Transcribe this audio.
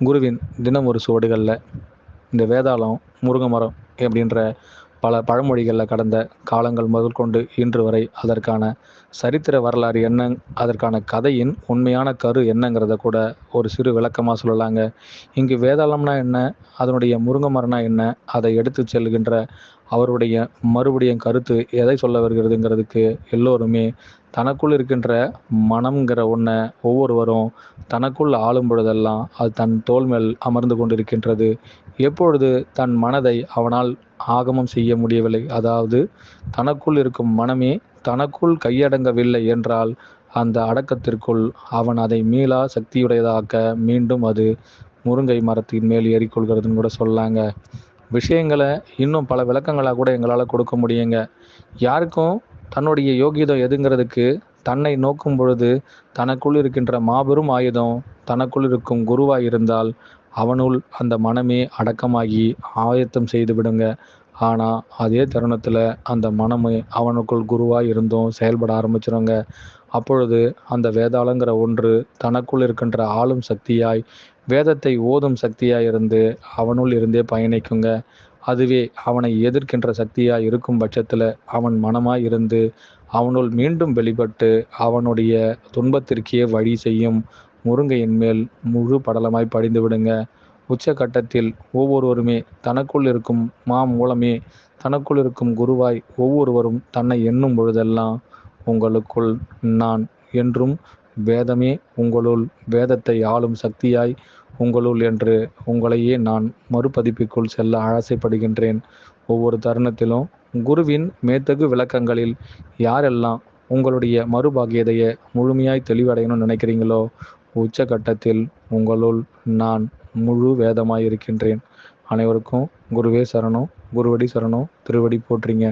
குருவின் தினம் ஒரு சுவடுகளில் இந்த வேதாளம் முருங்கை மரம் அப்படின்ற பல பழமொழிகளில் கடந்த காலங்கள் முதல் கொண்டு இன்று வரை அதற்கான சரித்திர வரலாறு என்ன அதற்கான கதையின் உண்மையான கரு என்னங்கிறத கூட ஒரு சிறு விளக்கமாக சொல்லலாங்க. இங்கு வேதாளம்னா என்ன அதனுடைய முருங்கை மரம்னா என்ன அதை எடுத்து செல்கின்ற அவருடைய மறுபடியும் கருத்து எதை சொல்ல வருகிறதுங்கிறதுக்கு எல்லோருமே தனக்குள் இருக்கின்ற மனம்ங்கிற ஒன்றை ஒவ்வொருவரும் தனக்குள் ஆளும் பொழுதெல்லாம் அது தன் தோல் மேல் அமர்ந்து கொண்டிருக்கின்றது. எப்பொழுது தன் மனதை அவனால் ஆகமம் செய்ய முடியவில்லை? அதாவது தனக்குள் இருக்கும் மனமே தனக்குள் கையடங்கவில்லை என்றால் அந்த அடக்கத்திற்குள் அவன் அதை மீளா சக்தியுடையதாக்க மீண்டும் அது முருங்கை மரத்தின் மேல் ஏறிக்கொள்கிறதுன்னு கூட சொல்லாங்க. விஷயங்களை இன்னும் பல விளக்கங்களாக கூட எங்களால் கொடுக்க முடியுங்க. யாருக்கும் தன்னுடைய யோகியதம் எதுங்கிறதுக்கு தன்னை நோக்கும் பொழுது தனக்குள் இருக்கின்ற மாபெரும் ஆயுதம் தனக்குள் இருக்கும் குருவாய் இருந்தால் அவனுள் அந்த மனமே அடக்கமாகி ஆயத்தம் செய்து விடுங்க. ஆனால் அதே தருணத்தில் அந்த மனமே அவனுக்குள் குருவாக இருந்தும் செயல்பட ஆரம்பிச்சிருங்க. அப்பொழுது அந்த வேதாளங்கிற ஒன்று தனக்குள் இருக்கின்ற ஆளும் சக்தியாய் வேதத்தை ஓதும் சக்தியாய் இருந்து அவனுள் இருந்தே பயணிக்குங்க. அதுவே அவனை எதிர்க்கின்ற சக்தியாய் இருக்கும் பட்சத்தில் அவன் மனமாய் இருந்து அவனுள் மீண்டும் வெளிப்பட்டு அவனுடைய துன்பத்திற்கே வழி செய்யும் முருங்கையின் மேல் முழு படலமாய் படிந்து விடுங்க. உச்சகட்டத்தில் ஒவ்வொருவருமே தனக்குள் இருக்கும் மா மூலமே தனக்குள் இருக்கும் குருவாய் ஒவ்வொருவரும் தன்னை எண்ணும் பொழுதெல்லாம் உங்களுக்குள் நான் என்றும் வேதமே உங்களுள் வேதத்தை ஆளும் சக்தியாய் உங்களுள் என்று உங்களையே நான் மறுபதிப்புக்குள் செல்ல ஆசைப்படுகின்றேன். ஒவ்வொரு தருணத்திலும் குருவின் மேத்தகு விளக்கங்களில் யாரெல்லாம் உங்களுடைய மறுபாகியதைய முழுமையாய் தெளிவடையணும்னு நினைக்கிறீங்களோ உச்சகட்டத்தில் உங்களுள் நான் முழு வேதமாய் இருக்கின்றேன் அனைவருக்கும் குருவே சரணம் குருவடி சரணம் திருவடி போற்றிங்க.